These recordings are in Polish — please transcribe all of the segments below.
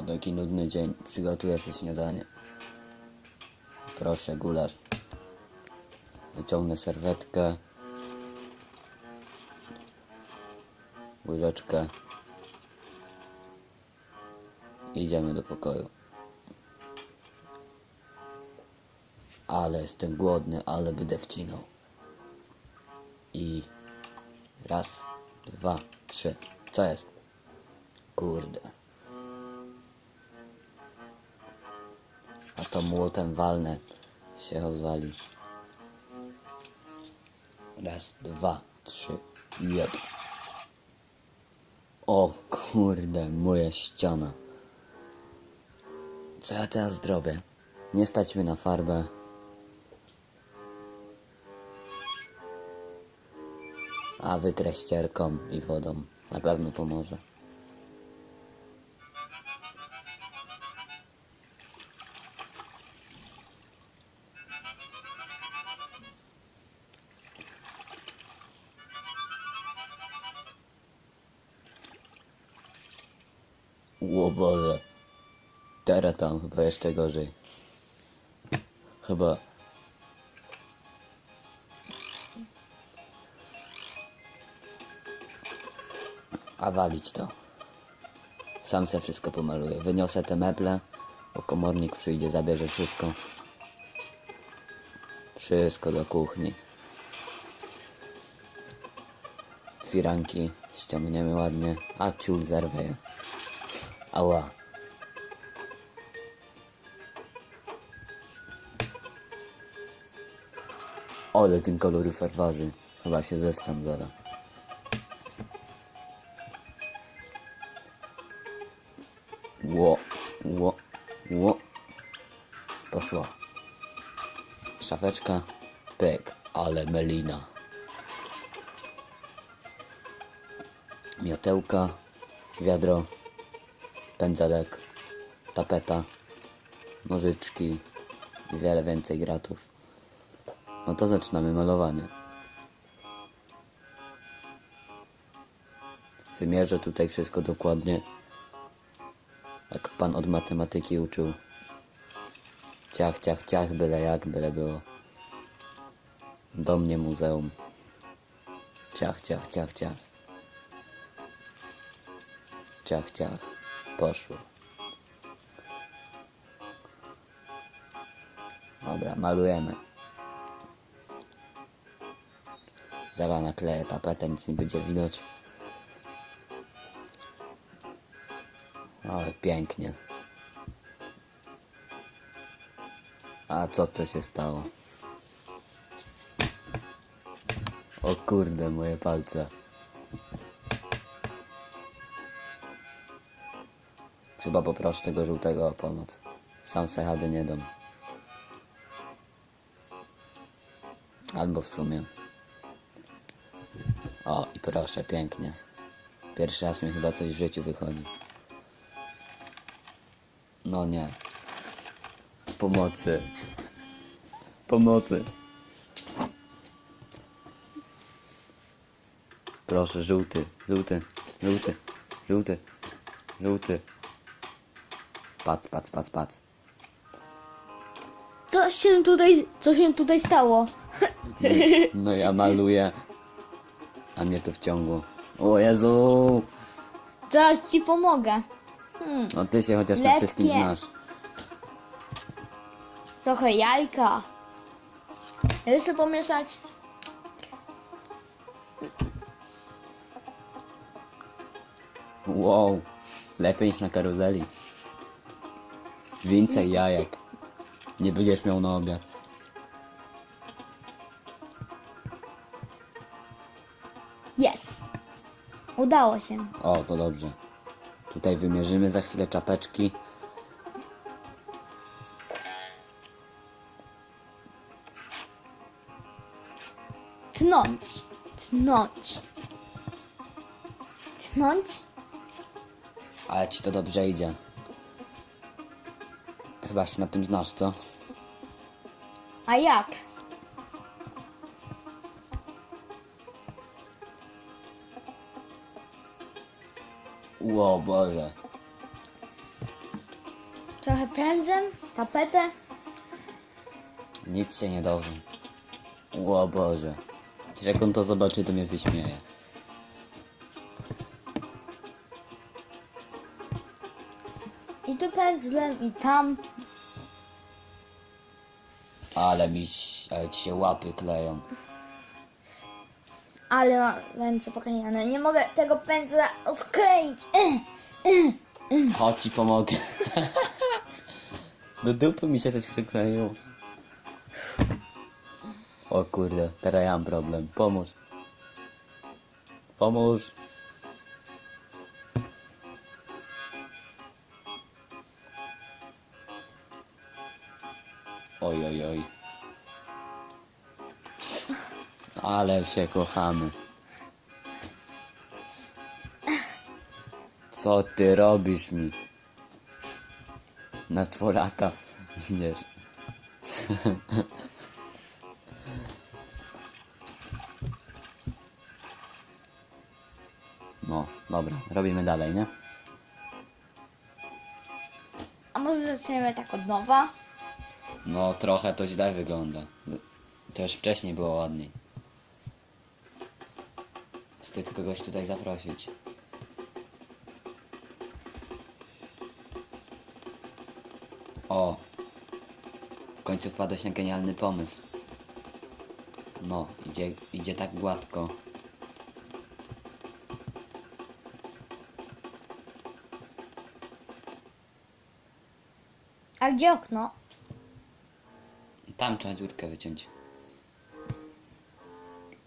O, taki nudny dzień. Przygotuję sobie śniadanie. Proszę, gulasz. Wyciągnę serwetkę. Łyżeczkę. Idziemy do pokoju. Ale jestem głodny, ale będę wcinał. I raz, dwa, trzy. Co jest? Kurde. A to młotem walne się rozwali. Raz, dwa, trzy, jeb. O kurde, moja ściana. Co ja teraz zrobię? Nie stać mnie na farbę. A wytrę ścierką i wodą. Na pewno pomoże. O Boże. Teraz tam chyba jeszcze gorzej. Chyba... A walić to. Sam se wszystko pomaluję. Wyniosę te meble, bo komornik przyjdzie, zabierze wszystko. Wszystko do kuchni. Firanki ściągniemy ładnie, a ciul zerwę. Ała. Ale ten kaloryfer waży. Chyba się zestram zaraz. Ło, ło, ło. Poszło. Szafeczka. Pyk. Ale melina. Miotełka. Wiadro. Pędzelek. Tapeta. Nożyczki. I wiele więcej gratów. No to zaczynamy malowanie. Wymierzę tutaj wszystko dokładnie. Jak pan od matematyki uczył. Ciach, ciach, ciach, byle jak, byle było. Do mnie muzeum. Ciach, ciach, ciach, ciach. Ciach, ciach. Poszło. Dobra, malujemy. Zaraz nakleję tapetę, nic nie będzie widać. Ale pięknie. A co to się stało? O kurde, moje palce. Chyba poproszę tego żółtego o pomoc. Sam se chady nie dam. Albo w sumie. O, i proszę, pięknie. Pierwszy raz mi chyba coś w życiu wychodzi. No nie. Pomocy. Pomocy. Proszę, żółty, żółty, żółty, żółty, żółty. Pac, pac, pac, pac. Co się tutaj, co się tutaj stało? No ja maluję. A mnie to wciągło. O Jezu! Zaraz ci pomogę. Hmm, No ty się chociaż na wszystkim znasz. trochę jajka. Ja chcę pomieszać. Wow. Lepiej niż na karuzeli. Więcej jajek. Nie będziesz miał na obiad. Jest. Udało się. O, to dobrze. Tutaj wymierzymy za chwilę czapeczki. Tnąć. Tnąć. Tnąć? Ale ci to dobrze idzie. Chyba się na tym znasz, co? A jak? Ło Boże. Trochę pędzem, tapetę. Nic się nie dowie. O Boże. Przecież jak on to zobaczy, to mnie wyśmieje. I tu pędzlem, i tam. Ale mi ale ci się łapy kleją. Ale mam ręce pokręcone. Nie mogę tego pędzla odkleić. Eh, Chodź ci pomogę. Do dupy mi się coś przykleiło. O kurde, teraz ja mam problem. Pomóż. Pomóż. Ale się kochamy. Co ty robisz mi? Na czworaka. Wiesz. No, dobra, robimy dalej, nie? A może zaczniemy tak od nowa? No, trochę to źle wygląda. To już wcześniej było ładniej. Wstyd kogoś tutaj zaprosić. O! W końcu wpadłeś na genialny pomysł. No, idzie, idzie tak gładko. A gdzie okno? Tam trzeba dziurkę wyciąć.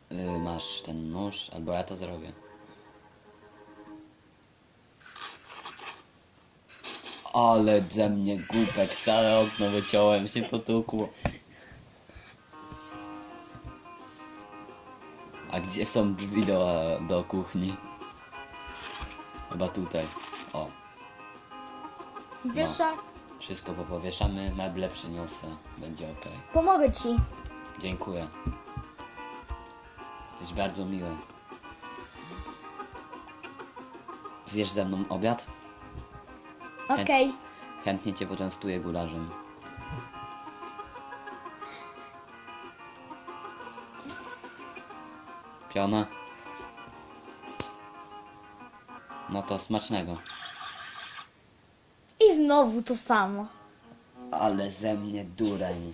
Yy, masz ten nóż, albo ja to zrobię. Ale ze mnie głupek, całe okno wyciąłem, się potukło. A gdzie są drzwi do, do kuchni? Chyba tutaj. O, Wiesz co? wszystko popowieszamy, meble przyniosę, będzie ok. Pomogę ci. Dziękuję. Jesteś bardzo miły. Zjesz ze mną obiad? Okej. Chętnie cię poczęstuję gularzem. Piona? No to smacznego. I znowu to samo. Ale ze mnie dureń.